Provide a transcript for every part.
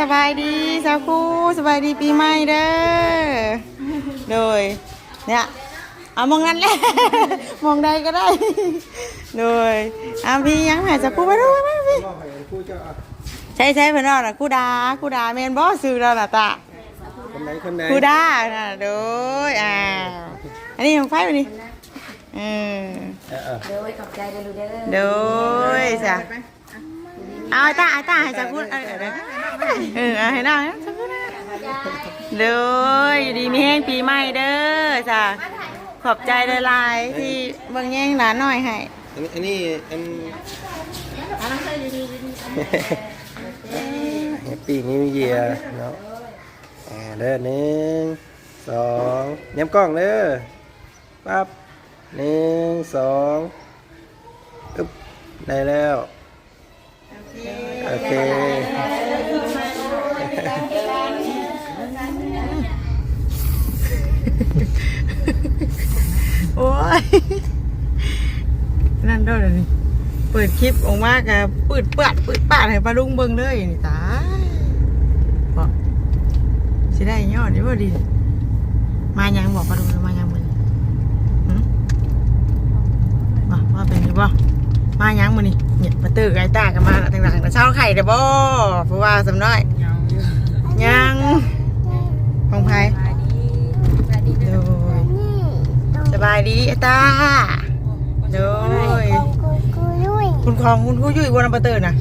สบายดีสาวครูสบายดีปีใหม่เด้อโดยเนี่ยเอามองนั้นแหละมองใดก็ได้โดยเอาพี่ยังหายสาวครูไปดูไปพี่ใช่ใช่เพื่อนเราน่ะครูดาครูดาเมนบอสซื้อเราน่ะตาคนไหนคนไหนครูดาน่ะโดยอ่าอันนี้ของไฟไปนี่เออเออเออเด้อขอบใจเด้อลูกเด้อโดยจ้ะ เอาตาไอ้ตาให้สาวครูเออเออเออเอาให้น้องสาวครูนะเลยอยู่ดีมีแห้งปีใหม่เด้อจ้ะขอบใจหลายๆที่เบิ่งแย่งหลานหน่อยให้อันนี้อันนี้อันแฮปปี้นิวเยียร์เนาะเด้อหนึ่งสองย้ำกล้องเด้อปั๊บหนึ่งสองอึ๊บได้แล้ว โอเค โอ้ย นั่นด้วยนี่เปิดคลิปออกมากับปืดเปื้อนปืดป้าให้ปลาลุงเบิ่งเลยนี่ตายบอกสิได้ยอดนี่บ่ดี มายังบอกปลาลุงมายังมึงหืมบอกว่าเป็นนี่บ่มายังมึงนี่ เนี่ยมาตื้อไก่ตากันมาต่างๆแต่เช้าไข่เด้อบ่เพราะว่าสำน้อย ยังของไผโดยสบายดีไอ้ตาโดยคุณของคุณครูยุ่ยบนอำเภอเตอร์น่ะ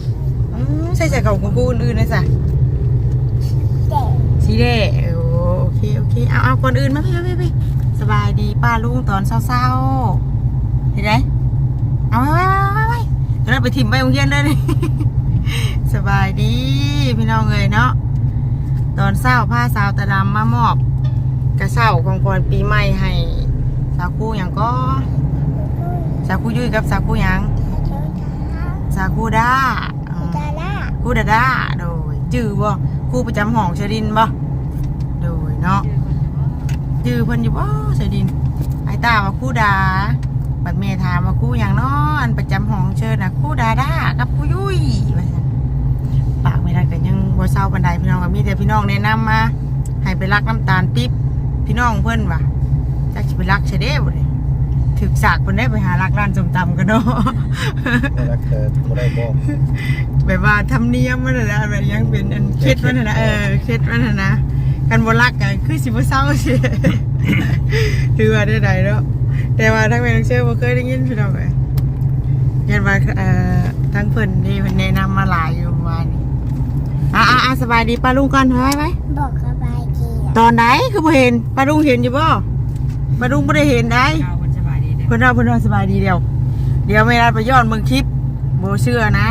อืมใช่ใช่ของคุณครูอื่นๆนะจ๊ะสีแดงโอเคโอเคเอาเอาคนอื่นมาพี่พี่พี่สบายดีป้าลุงตอนเศร้าๆเห็นไหมเอาไว้ไว้ไว้ไว้เดี๋ยวเรา ไปถิ่มไปโรงเรียนเลยนี่สบายดีพี่น้องเลยเนาะตอนเศร้าผ้าสาวตะดำมามอบกระเศร้าของคนปีใหม่ให้สาวคู่อย่างก็ สาวคู่ยุ้ยกับสาวคู่หยังสาวคู่ด้าอืมคู่ดาด้าโดยจื้อบ่คู่ประจำห้องเชดินบ่โดยเนาะจื้อเพิ่นอยู่บ่เชดินไอ้ตาว่าคู่ดา บัดเมถามว่าคู่หยังเนาะอันประจำห้องเชิญน่ะคู่ดาด้ากับคู่ยุ้ยว่าซั่นปากไม่ได้ก็ยังบ่เศร้าบันไดพี่น้องก็มีแต่พี่น้องแนะนำมาให้ไปรักน้ำตาลปิ๊บพี่น้องเพิ่นว่ะจักสิไปรักเฉยเด้บ่เด้ถึกสากเพิ่นได้ไปหารักร้านส้มตำกันเนาะได้รักเธอบ่ได้บอกแบบว่าทำเนียมมันน่ะนะแบบยังเป็นอันเคล็ดมันน่ะนะเออเคล็ดมันน่ะนะกันบ่รักกันคือสิบ่เศร้าสิถือว่าได้ใดเนาะ แต่ว่าทั้งแม่ทั้งเชื่อบ่เคยได้ยินพี่น้องเอ้ยเห็นว่าเอ่อทั้งเพิ่นนี่เพิ่นแนะนำมาหลายอยู่ว่านี่อะอะอะสบายดีป้าลุงก่อนไว้ไว้บอกสบายดีตอนไหนคือบ่เห็นป้าลุงเห็นอยู่บ่ป้าลุงบ่ได้เห็นได้ เอาคนสบายดีเด้อเพิ่นว่าเพิ่นว่าสบายดีเดียว เดี๋ยวเวลาไปย้อนเบิ่งคลิปบ่เชื่อนะ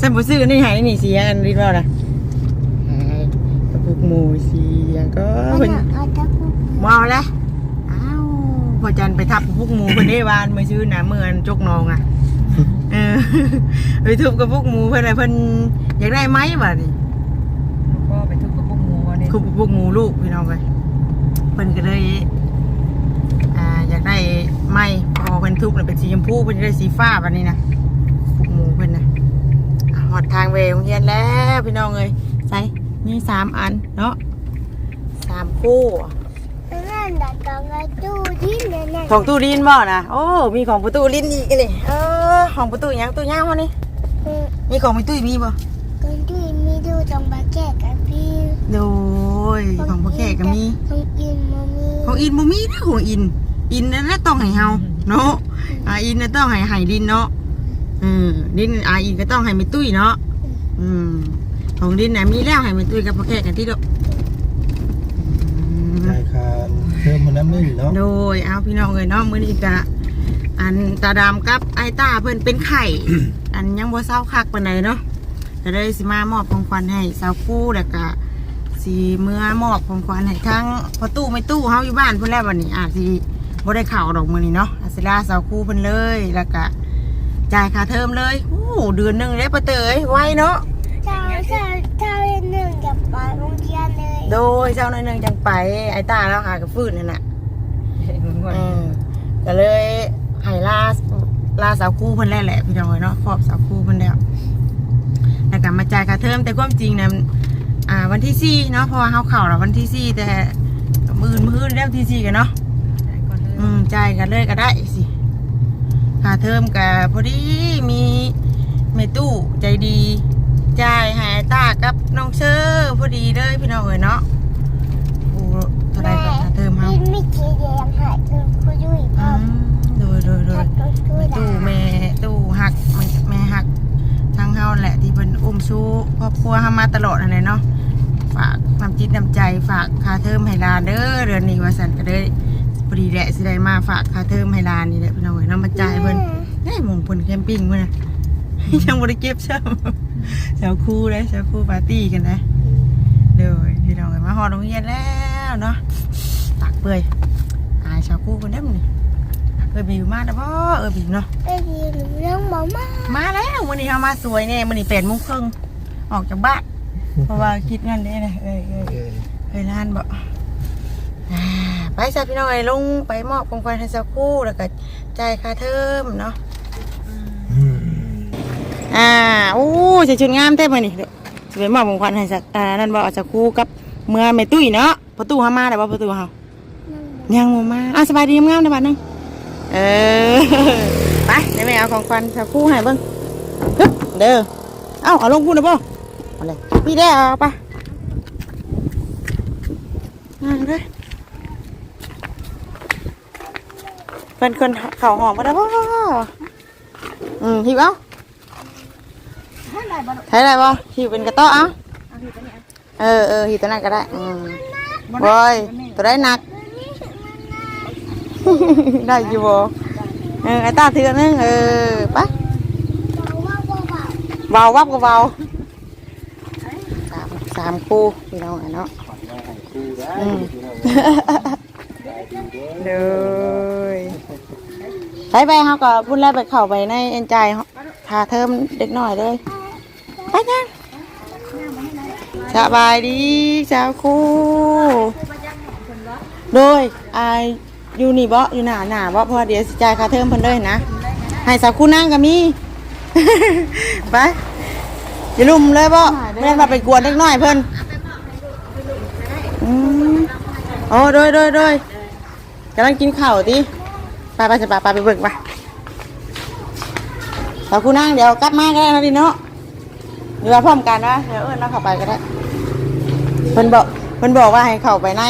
ฉันบ่ซื้อนี่ให้นี่เสียอันนี้ว่าล่ะเอ้ยกระปุกหมูเสียก็เอาเพิ่นเอาตะกุกบ่เอาละอ้าว พอจันไปทับกระปุกหมูเพิ่นได้วานมื้อชื่อน่ะมื้ออันจกนองอะเออไปทุบกระปุกหมูเพิ่นน่ะเพิ่นอยากได้ไหมบัดนี้ก็ไปทุบกับพวกหมูวันนี้คุบพวกหมูลูกพี่น้องเลยเพิ่นก็เลยอ่าอยากได้ไม้พอเพิ่นทุบน่ะเป็นสีชมพูเพิ่นจะได้สีฟ้าแบบนี้นะพวกหมูเพิ่นนะอะหอดทางเวโรงเรียนแล้วพี่น้องเลยใส่มีสามอันเนาะสามคู่ นั่นดัดตองไอ้ตู้ที่นั่นน่ะของตู้ลินบ่นะโอ้ มีของประตูลินอีกเลยเออ ของประตูหยังตู้ย่างวะนี่อืมมีของประตูมีบ่คนที่มีดูตรงบาแก้กับพี่โดยของพ่อแขกก็มี ของอินมามีของอินบ่มีนะของอิน อินนั่นแหละต้องให้เฮาเนาะอ่าอินน่ะต้องให้ให้ดินเนาะอืมดินอ่าอินก็ต้องให้แม่ตุ้ยเนาะอืมของดินน่ะมีแล้วให้แม่ตุ้ยกับพ่อแขกกันที่ดอกอืม ได้คานเพิ่ มมาน้ำหนึ่งเนาะโดยเอาพี่น้องเอ้ยเนาะมื้อนี้ก็อันตาดำกับไอ้ตาเพิ่นเป็นไข่ อันยังบ่เศร้าคักปานใดเนาะก็เลยสิมามอบของขวัญให้สาวคู่แล้วก็สิเมื่อมอบของขวัญให้ทั้งพ่อตู้ไม่ตู้เฮาอยู่บ้านเพิ่นแล้ววันนี้อาจสิบ่ได้เข้าดอกมื้อนี้เนาะอาศิลาสาวคู่เพิ่นเลยแล้วก็จ่ายค่าเทอมเลยโอ้เดือนหนึงเลยปะเตยไวเนาะเจ้าเจ้าเจ้าหนึ่งกับไปโรงเรียนเลย โดยเจ้าหน่อยหนึงจังไป ไอ้ตาแล้วหากับฟื้นนั่นน่ะวันเออก็เลยให้ลาลาสาวคู่เพิ่นแล้วแหละพี่น้องเอ้ยเนาะครอบสาวคู่เพิ่นแล้วแล้วก็มาจ่ายค่าเทอมแต่ความจริงนะอ่า วันที่สี่เนาะเพราะว่าเขาเข่าแล้ววันที่สี่แต่มืออนมืออนแล้วที่สี่กันเนาะได้ก่อนเลยอืมจ่ายกันเลยก็ได้สิค่าเทอมกับพอดีมีเมตู้ใจดี จ่ายใหายตากับน้องเชอร์พอดีเลยพี่น้องเอ๋ยเนาะโอ้เท่าไรกับค่าเทอมเฮาพี่ไม่คิดแดงหายเงินคุยด้วยพ่ออืมโดยโดยโดขัยบรถคุยตู้ได้แม่ตู้หักแม่หักทางเฮาแหละที่เป็นอุ้มชูครอบครัวเฮามาตลอดอะไรเนาะฝากน้ำจิตน้ำใจฝากค่าเทอมให้หลานเด้อเดือนนี้ว่าสันก็เลยพอดีแหละสิได้มาฝากค่าเทอมให้หลานนี่แหละพี่น้องเอ๋ยเนาะมาจ่ายเพิ่นเฮ้ยหมงเพิ่นแคมปิ้งเพิ่นน่ะ ยังบ่ได้เก็บซ้ำเช้าคู่เลยเช้าคู่ปาร์ตี้กันนะเดี๋ยวพี่น้องเอ๋ยมาฮอดโรงเรียนแล้วเนาะปากเปื่อยอายเช้าคู่กันเด้อมื้อนี้เออบิวมาแล้วบ่เออบิวเนาะไปดีหนูเรื่องหมอมามาแล้ววันนี้เรามาสวยเนี่ยวันนี้แปดโมงครึ่งออกจากบ้านเพราะว่าคิดงั้นเด้นะเอ้ยเอ้ยเออเอ้ยร้านบอกอ่าไปจ้าพี่น้องไอ้ลงไปมอบของขวัญให้สักครู่แล้วก็จ่ายค่าเทอมเนาะอืม อ่าโอ้ใส่ชุดงามแท้มานี่เดี๋ยวจะไปมอบของขวัญให้สักอ่านั่นบอกสักครู่กับเมื่อแม่ตุ้ยเนาะประตูเฮามาแต่ว่าประตูเฮายังบ่มาอะสบายดีงามๆนะบัดนึงเออไปเดี๋ยวแม่เอาของขวัญสักครู่ให้เบิ่งฮึบเด้อเอ้าเอาลงพูดนะป่เอาเลยพี่ได้เอาปะนั่งเลยเป็นคนเข่าหอมมาแล้วป่อืมหิวเอา ใช้อะไรบ่หิวเป็นกระโต๊ะเอาเออเออหิวตัวนั้นก็ได้อืมบอยตัวได้หนักได้อยู่บ่เออไอ้ต ไปว่าว่าว่าเบาวับก็เบาสามสามคู่พี่น้องอะเนาะอืมเลยจายพาเทอมเด็กหน่อยเลยไปยังสบายดีสาวคู่โดยอายอยู่นี่บ่อยู่หน้าหน้าบ่เพราะเดี๋ยวสิจ่ายค่าเทอมเพิ่นเลยนะให้สาวคู่นั่งก็มี ไปอย่าลุ่มเลยบ่แม่นมาไปกวนเล็กน้อยเพิ่นอืมโอ้โดยโดยโดยกำลังกินข้าวติไปไปจะไปไปไปเบิกไปสาวคู่นั่งเดี๋ยวกลับมาก็ได้นะดิเนาะ หรือว่าพร้อมกันวะเดี๋ยวเอิ้นเราเข้าไปก็ได้เพิ่นบอกเพิ่นบอกว่าให้เข้าไปใน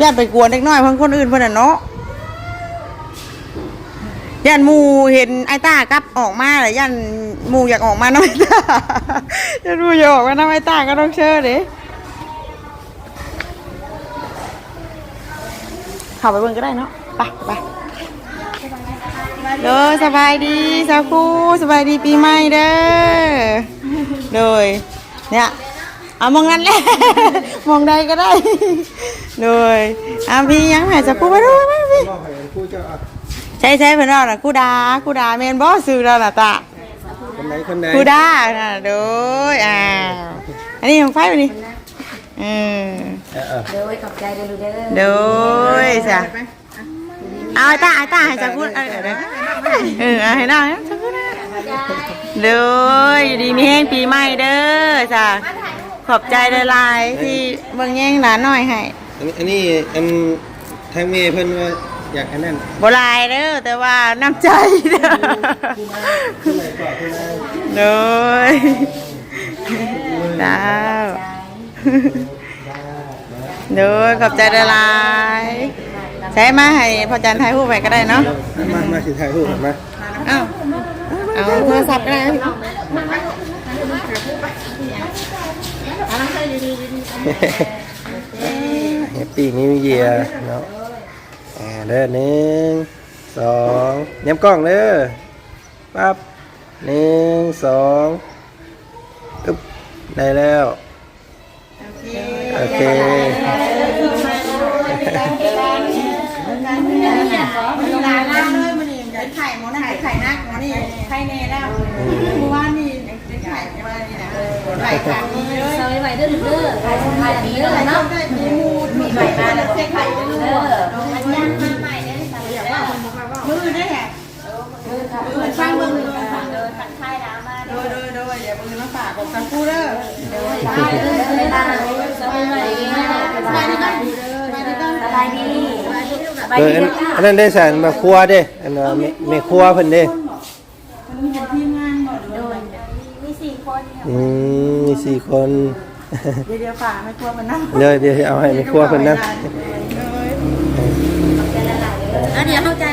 ย่านไปกวนเล็กน้อยเพิ่นคนอื่นเพิ่นน่ะเนาะยันหมูเห็นไอ้ตากับออกมาเลยยันหมูอยากออกมาน้ำไอ้ตายันหมูอยากออกมาน้ำไอ้ตาก็ต้องเชื่อเด้เข้าไปเบิ่งก็ได้เนาะไปไป เด้อสบายดีสาวครูสบายดีปีใหม่เด้อโดยเนี่ยเอามองนั้นแหละมองใดก็ได้โดยอาพี่ยังหายสาวครูไปด้วยไปไปมอบให้ผู้เจ้าอะใช่ใช่เพื่อนเราน่ะกูดากูดาเมนบอซื้อเราน่ะตาคนไหนคนไหนกูดาน่ะโดยอ้าวอันนี้ของไฟวันนี้อืมเออเออเด้อขอบใจเด้อลูกเด้อโดยจ้ะ เอาไอ้ตาไอ้ตาให้จักพูดเออเออเออเอาให้ได้นะจักพูดนะโดยอยู่ดีมีแห้งปีใหม่เด้อจ้ะขอบใจหลายๆที่เบิ่งแย่งหลานหน่อยให้อันนี้อันนี้อันทางเมย์เพิ่นว่าอยากอันนั้นบ่หลายเด้อแต่ว่าน้ำใจเด้อผู้อดยดาวโดยขอบใจละลาย ใช้มาให้พ่อจันทายผู้ไปก็ได้เนาะมา มาสิถ่ายรูปกันมาเอาเอาโทรศัพท์ก็ได้แฮปปี้นิวเยียร์เนาะอ่าเด้อหนึ่งสองย้ำกล้องเด้อปั๊บหนึ่งสองอึ๊บได้แล้ว โอเค ลาล่าเลยมันนี่เป็นไข่หมอนี่ไข่นักหมอนี่ไข่เนแล้วเมื่อวานนี่เป็นไข่เมื่อวานี่นะไข่กลางนี้เลยซอยไว้เด้อเด้อขายของขายดีเด้อเนาะมีมูดมีไข่มาแล้วไข่ด้วยเด้อมือได้แหละมือฟังมือเด้อขันไข่น้ำมาโดยโดยโดยอย่าเพิ่งมาฝากของสักครู่เด้อได้เด้อเวลาสบายดีสบายดีสบายดีส บายดีสบายเอดีออันอันนั้นได้สารมาครัวเด้อันว่าแม่แม่ครัวเพิ่นเด้มันมีทีมงานบ่โดยมีสี่คนอืมมีสี่คน เดี๋ยวเดี๋ยวฝากไม่กลัวมันนะเดี๋ยวเดี๋ยวเอาให้แม่ครัวเพิ่นนะแล้วเดี๋ยวเข้าใจ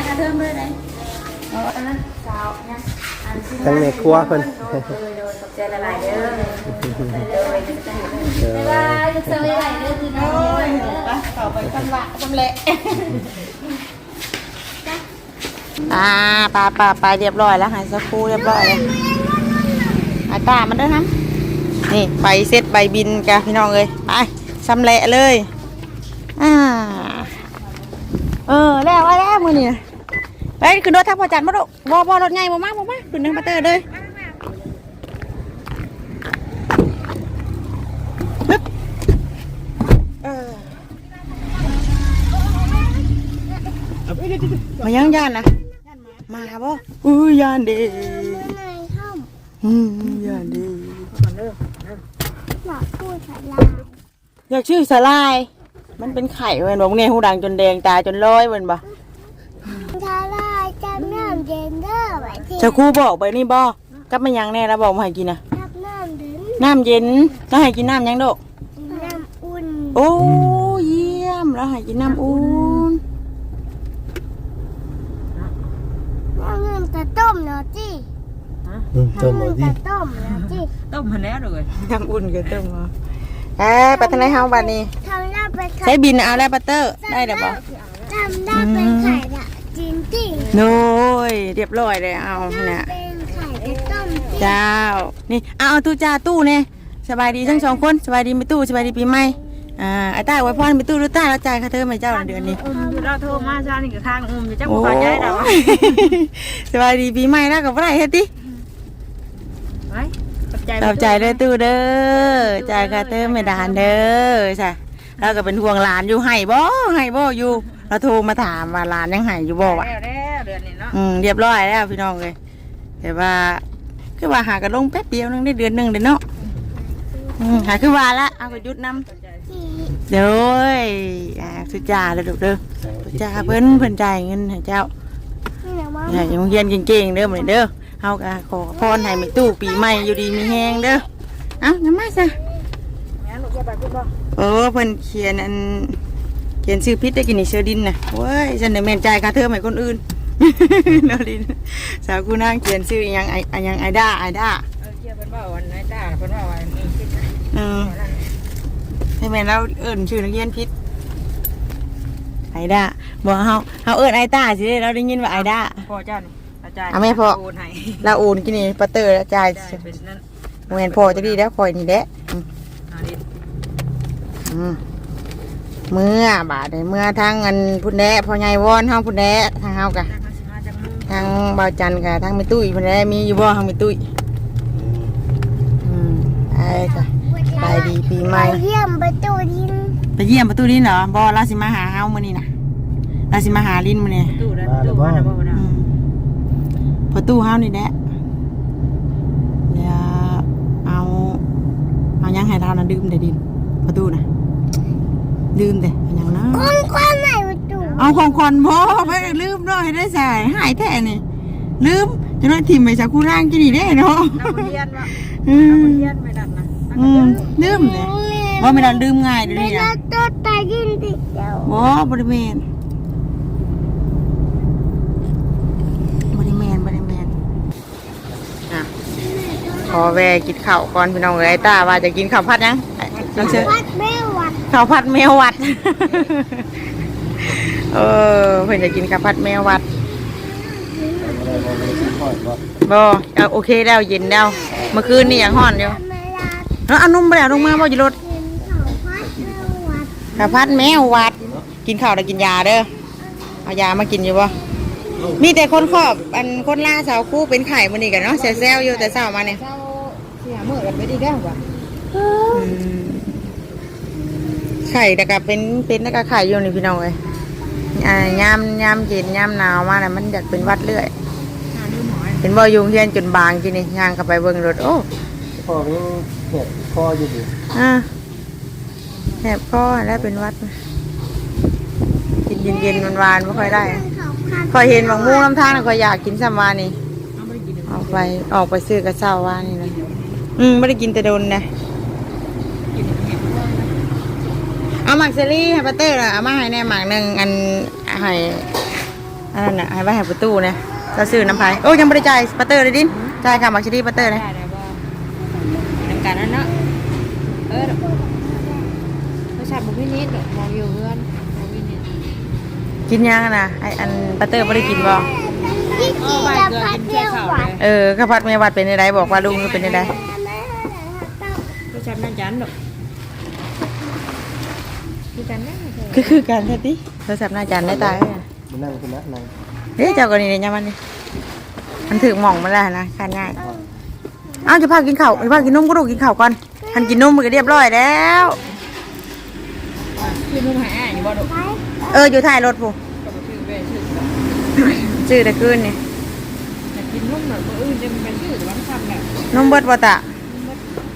ทั้งแม่ครัวเพิ่นโดยโดยขอบใจละลายเด้อบ๊ายบายจะเซอร์ไว้เด้อพี่น้องโอ้ยไปต่อไปตำละตำเละอ่าปลาปลาปลาเรียบร้อยแล้วหายสักครู่เรียบร้อยเลยอาตามันด้อนะนี่ใบเซตใบบินกันพี่น้องเลยไปชำแหละเลยอ่าเออแล้วว่าแล้วมือนี่นะ ไปขึ้นรถทับพอจันมาดูบอบอรถไงบ่มาบ่มาขึ้นทางมาเตอร์เลยปึ๊บเออมายังย่านนะมาบ่อุ้ยย่านเดีในห้องอืมย่านเดีหมอพูดสลาอยากชื่อสลาย มันเป็นไข่เว้นบอกเนี่ยหูดังจนแดงตาจนลอยเว้นบ่ ทาราจะน้ำเย็นเด้อไว้ที่ เจะครูบอกไปนี่บ่กับมันยังแน่แล้วบอกมาให้กินนะทับน้ำดื่มน้ำเย็นแล้วให้กินน้ำยังโดกน้ำอุ่นโอ้เยี่ยมแล้วให้กินน้ำอุ่นน้ำเงินกระต้มเนาะจีอืมต้มน้ำเอาเงินดิกระต้มเนาะจีต้มมาแล้วเลยน้ำอุ่นก็เติมมาเอ้ยไปทางไหนเฮาบัดนี้ทำได้เป็นไข่ใช้บินเอาแล้วบัตเตอร์ได้เดี๋ยวบอกทำได้เป็นไข่ละ จริงจริงโน้ยเรียบร้อยเลยเอาๆเนี่ยเป็นไข่กระต้มจีเจ้า นี่เอาเอาตู้จ้าตู้เนี่ยสบายดีทั้งสองคนสบายดีไม่ตู้สบายดีปีใหม่อ่าไอ้ต้าไว้พรไปตู้หรือต้าแล้วจ่ายค่าเทอมให้เจ้าเดือนนี้อุ้มอยู่เราโทรมาชานี่กับข้างอุ้มอยู่เจ้าโอ้ขอใจเรายสบายดีปีใหม่แล้วกับไรเฮ็ดดิไว้ขอบใจขอบใจเด้อตู้เด้อจ่ายค่าเทอมไม่ดานเด้อใช่แล้วก็เป็นห่วงหลานอยู่ให้บ่ให้บ่อยู่ เราโทรมาถามว่าหลานยังให้อยู่บ่วะแล้วแล้วเดือนนี้เนาะอืมเรียบร้อยแล้วพี่น้องเลยแต่ว่าคือว่าหากระลงแป๊บเดียวนึงได้เดือนหนึ่งเด้อเนาะอืมหาคือว่าละเอาก็หยุดน้ำเดี๋ยวเอ้ยอ่าสุจ่าเลยลูกเด้อสุจ่าเพิ่นเพิ่นจ่ายเงินให้เจ้านี่นะว่าอย่ายังเรียนเก่งๆเด้อมื้อนี้เด้อเฮาก็ขอพรให้แม่ตู้ปีใหม่อยู่ดีมีแฮงเด้อเอ้าน้ำมาซะงั้นลูกจะไปพูดบ่โอ้เพิ่นเขียนอันเขียนชื่อพิษได้กินนี่เชื่อดินน่ะโอ้ยฉันได้แม่นจ่ายค่าเทอมให้คนอื่นเนาะดินสาวกูนางเขียนชื่ออิหยังไอไอหยังไอด้าไอด้าเออเชื่อเพิ่นว่าวันไหนตาเพิ่นว่าวันนี้คิดนะเออให้แม่นเราเอิ้นชื่อนักเรียนพิษไอด้าบอกเฮาเฮาเอิ้นไอต้าสิเด้เราได้ยินว่าไอด้าพ่อเจ้านี่อาจารย์เอาแม่พ่อโอนให้เราโอนกินนี่ปัตเตอร์แล้วจ่ายได้เป็นนั่นโมเมนพอจะดีแล้วพอยนี่แหละอืม เอาดิอืมเมื่อบาดนี้เมื่อทางเงินพุ่นแหน่พ่อใหญ่วอนเฮาพุ่นแหน่ทางเฮากะนั่งมาสิมาจากมือทางบ่าวจันทร์กับทางแม่ตุ้ยพุ่นแหน่มีอยู่บ่ทางแม่ตุ้ยอืมไอ้จ้ะไปดีปีใหม่ไปเยี่ยมประตูดินไปเยี่ยมประตูลินเหรอบ่เราสิมาหาเฮามื้อนี้น่ะเราสิมาหาลินมื้อนี้ตู้นั้นตู้ว่าน่ะบ่ว่าน่ะอืมประตูเฮานี่แหละเดี๋ยวเอาเอาหยังให้เรานะดื่มได้ดินประตูน่ะ ลืมเด้เอาหยังนะคนคนไหนประตูเอาของคอนพ่อไปลืมเนาะให้ได้ใส่หายแท้นี่ลืมจะได้ทิมไปจากคูร่างกินนี่ได้เนาะนักเรียนว่าอืนักมเรียนไม่ดันนะอืมลืมเลยว่าไม่ได้ลืมง่ายเดี๋ยวเวนี้ลานะตัวตายยินติดเดียวบ่บริเวณบริเวณบริเวณอะขอแวะกินข้าวก่อนพี่น้องเอ้ยตาว่าจะกินข้าวผัดยังไอ้ น้องเชื่อวัดแม่วัดข้าวผัดแมววัด เออเพื่อนจะกินข้าวผัดแมววัดบ่เอาโอเคแล้วเย็นแล้วเมื่อคืนนี่ยังห่อนอยู่ธรรมดาแล้วเอานุ่มไปแล้วลงมาบ่อยู่รถกินเขาวัดแม่วัดข้าวผัดแมววัด กินข้าวแล้วกินยาเด้อเอายามากินอยู่บ่มีแต่คนครอบอันคนล่าสาวคู่เป็นไข่มื้อนี้กันเนาะแซวๆอยู่แต่เช้ามาเนี่ยเจ้าเสียมือกันไปดีแล้วว่ะอืม ไข่แต่ก็เป็นเป็นแล้วก็ไข่อยู่นี่พี่น้องเอ้ยอ่ายามยามเย็นยามหนาวมาน่ะมันอยากเป็นหวัดเรื่อยหาดูหมอเห็นบ่ยุงเฮียนจนบางกินนี่ย่างกลับไปเบิ่งรถโอ้พ่อก็ยังเห็ดคออยู่ดิอ่าแหบคอแล้วเป็นหวัดกินเย็นๆหวานๆไม่ค่อยได้คอยเห็นบางมูน้ำทางน่ะคอยอยากกินสัมวานี่ออกไปออกไปซื้อกระเช้าว่านี่นะอืมไม่ได้กินแต่โดนนะ เอาหมักเซรี่ให้ป้าเตอร์น่ะเอามาให้แน่หมักหนึ่งอันให้อันนั้นน่ะให้ไว้ให้ประตูนะจะซื้อน้ำพายโอ้ยังไม่ได้จ่ายป้าเตอร์เลยดินจ่ายค่ะหมักเซรี่ป้าเตอร์นะได้ได้บ่ทำการนั้นเนาะเออโทรศัพท์บ่พี่นิดดอกมองอยู่เพื่อนบ่พี่นิดกินยังอะนะไออันป้าเตอร์ไม่ได้กินบ่ที่กินจะพัดเที่ยวหวานเออข้าวผัดเมียวัดเป็นยังไงบอกว่าลุงเป็นยังไงโทรศัพท์นั่นจันดอก คือกันนะคือคือกันแท้ติโทรศัพท์หน้าจานได้ตายเลยอะมานั่งคุณนะนั่งเฮ้ยเจ้ากันนี่เนี่ยมันนี่มันถึงหม่องมาแล้วนะขานง่ายอ้าวจะพากินข้าวจะพากินนมก็ต้องกินข้าวก่อนทันกินนมมันก็เรียบร้อยแล้วคือนุ่มหายอะอยู่บ่ดอกเอออยู่ท้ายรถผู้ก็บ่ชื่อเว้ยชื่อชื่อตะคืนนี่แต่กินนุ่มหน่อยบ่อื่นจะเป็นชื่อแต่ว่าทำแบบนมเบิดบ่ตะ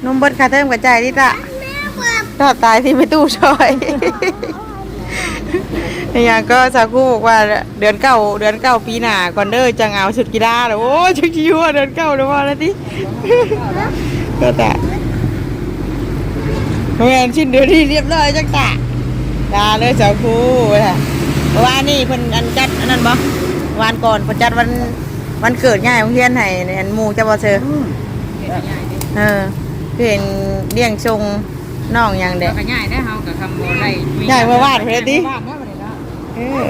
นมเบิดคาเทิมกระจายดิตะ ถ้าตายที่ไม่ตู้ชอยอย่างก็สาคูบอกว่าเดือนเก้าเดือนเก้าปีหน้าก่อนเด้อจังเอาชุดกีฬาแล้วโอ้ชุดกีฬาเดือนเก้าแล้วว่าแล้วติก็แต่เมื่ชิ้นเดือนที่เรียบร้อยจังตะดาเลยสาคูค่ะว่านี่เพิ่นอันจัดอันนั้นบ่วันก่อนเพิ่นจัดวันวันเกิดง่ายของเฮียนให้ในอันหมู่จะบ่เจอเห็นง่ายดิเออเพิ่นเลี้ยงชง น้องหยังเด้ก็ง่ายได้เฮากับคำบ่ได้ได้เมื่อวานเพิ่นติบ้านเนาะบ่ได้เนาะเออ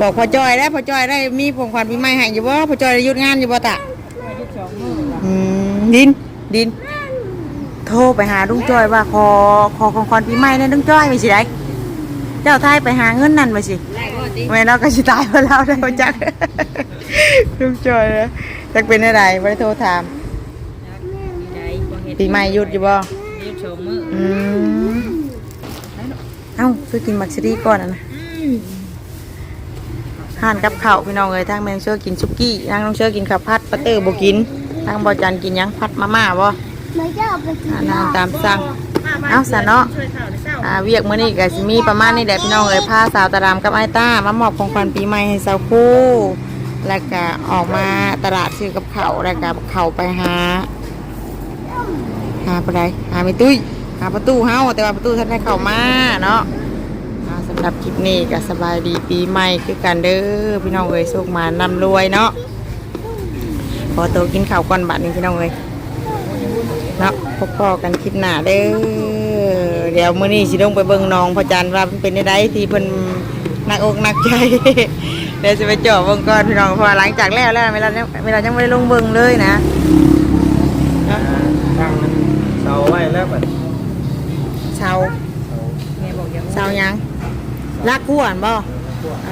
บอกพ่อจอยแล้วพ่อจอยได้มีของขวัญปีใหม่ให้อยู่บ่พ่อจอยได้หยุดงานอยู่บ่ตะอายุ2มื้อว่ะอืมดินดิน โทรไปหาลุงจอยว่าขอขอของขวัญปีใหม่นะลุงจอยไปสิได้เจ้าทายไปหาเงินนั่นไปสิ ได้บ่ติไม่เราก็สิตายเพราะเราได้มาจักลุงจอยนะจักเป็นอะไรไม่ได้โทรถามได้บ่เฮ็ดปีใหม่หยุดอยู่บ่ หยุด2มื้ออืมเอ้าคือกินมักซิรีก่อนอะนะห่านกับข้าวพี่น้องเลยทางแมงเชื่อกินซุกี้ทางน้องเชื่อกินข้าวผัดปลาเตอร์บกินทางบอจันกินหยังผัดมาม่าบ่ไม่จะเอาไปกินอ่านางตามสั่ง เอ้าสะเนาะอ่าเวียกมื้อนี้ก็สิมีประมาณนี้แหละพี่น้องเอ้ยพาสาวตะรามกับไอ้ต้ามามอบของขวัญปีใหม่ให้สาวคู่ แล้วก็ออกมาตลาดซื้อกับเขาวแล้วก็เข้าไปหา หาปะไดหาไม่ตุ้ยหาประตูเฮาแต่ว่าประตูท่านได้เข้ามาเนาะสำหรับคลิปนี้ก็สบายดีปีใหม่คือกันเด้อพี่น้องเอ้ยโชคมานำรวยเนาะขอตัวกินข้าวก่อนบัดนี้พี่น้องเอ้ยเนาะพบพอกันคลิปหน้าเด้อเดี๋ยวมื้อนี้สิลงไปเบิ่งน้องพระจันทร์ว่าเป็นได้ที่เพิ่นนักอกนักใจเดี๋ยวจะไปเจาะเบิ่งก่อนพี่น้องพราะว่าหลังจากแล้วแล้วเวลาเวลายังไม่ได้ลงเบิ่งเลยนะเนาะ ตั้งนั้นเสาไว้ แล้วแบบเชาแม่บอกยังเชายังรักกวนบ่เอ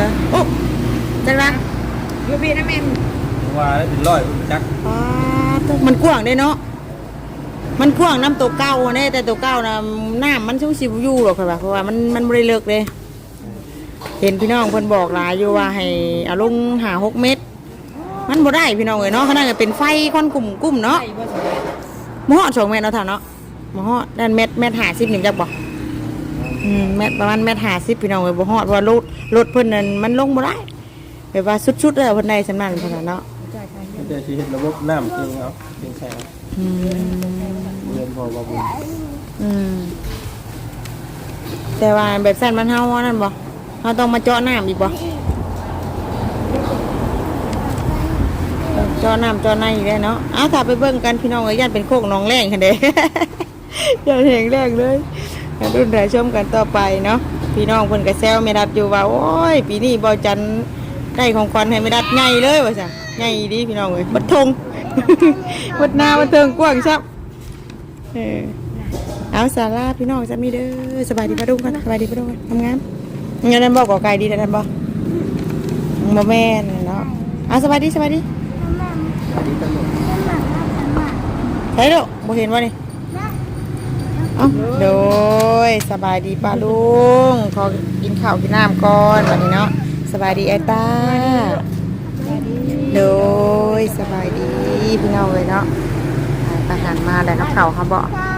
อโอ้จังละอยู่พี่นะแม่ว่าแล้วเป็นร้อยจักอ๋อมันกว้างเด้เนาะมันกว้างน้ำตัวเก่าเน่แต่ตัวเก่านะน้ำมันช่วงสิบอยู่หรอกค่ะเพราะว่ามันมันบริเลิกเลย เห็นพี่น้องเพิ่นบอกหลายอยู่ว่าให้เอาลงหาหกเม็ดมันบ่ได้พี่น้องเอ้ยเนาะขนาดจะเป็นไฟควันกลุ่มกลุ่มเนาะ ใช่บ่สบายมอดสองเม็ดเนาะท่านเนาะมอดด้านเม็ดเม็ดหาสิบหนึ่งจักบ่อืมเม็ดประมาณเม็ดหาสิบพี่น้องเอ้ยบ่ฮอดเพราะว่ารถรถเพิ่นนั่นมันลงบ่ได้แบบว่าสุดๆแล้วเพิ่นได้สำนันเพิ่นน่ะเนาะเดี๋ยวสิเฮ็ดระบบน้ำจริงเอาจริงใช่เอาอืมเรียนพอบ่บุญอืมแต่ว่าแบบแซ่นมันเฮาอันนั่นบ่เฮาต้องมาเจาะน้ำอีกบ่ จาะน้ำจาะในอีกแล้วเนาะอ้าวถ้าไปเบิ่งกันพี่น้องเอ้ยย่านเป็นโคกหนองแรงคันเด้ย่านแหงแรงเลยรุ่นได้ชมกันต่อไปเนาะพี่น้องเพิ่นก็แซวแม่ดัดอยู่ว่าโอ้ยปีนี้บ่จันได้ของขวัญให้แม่ดัดใหญ่เลยว่าซั่นใหญ่ดีพี่น้องเอ้ยบัดทงบัดนาบัดเทิงกว้างซับเออเอาสาราพี่น้องจะมีเด้อสบายดีปะดุงกันสบายดีปะดุงกันทำงานงานนั้นบอกก่อไก่ดีนะท่านบอกบ่แม่นเนาะเอาสบายดีสบายดี ดีตลอดใช่ลูกบ่เห็นวะนี่เอาโดยสบายดีป้าลุงขอกินข้าวกินน้ำก่อนวันนี้เนาะสบายดีไอ้ตาสบายดีโดยสบายดีพี่น้องเลยเนาะอ่าทหารมาแล้วเนาะเขาเขาบอกถ้า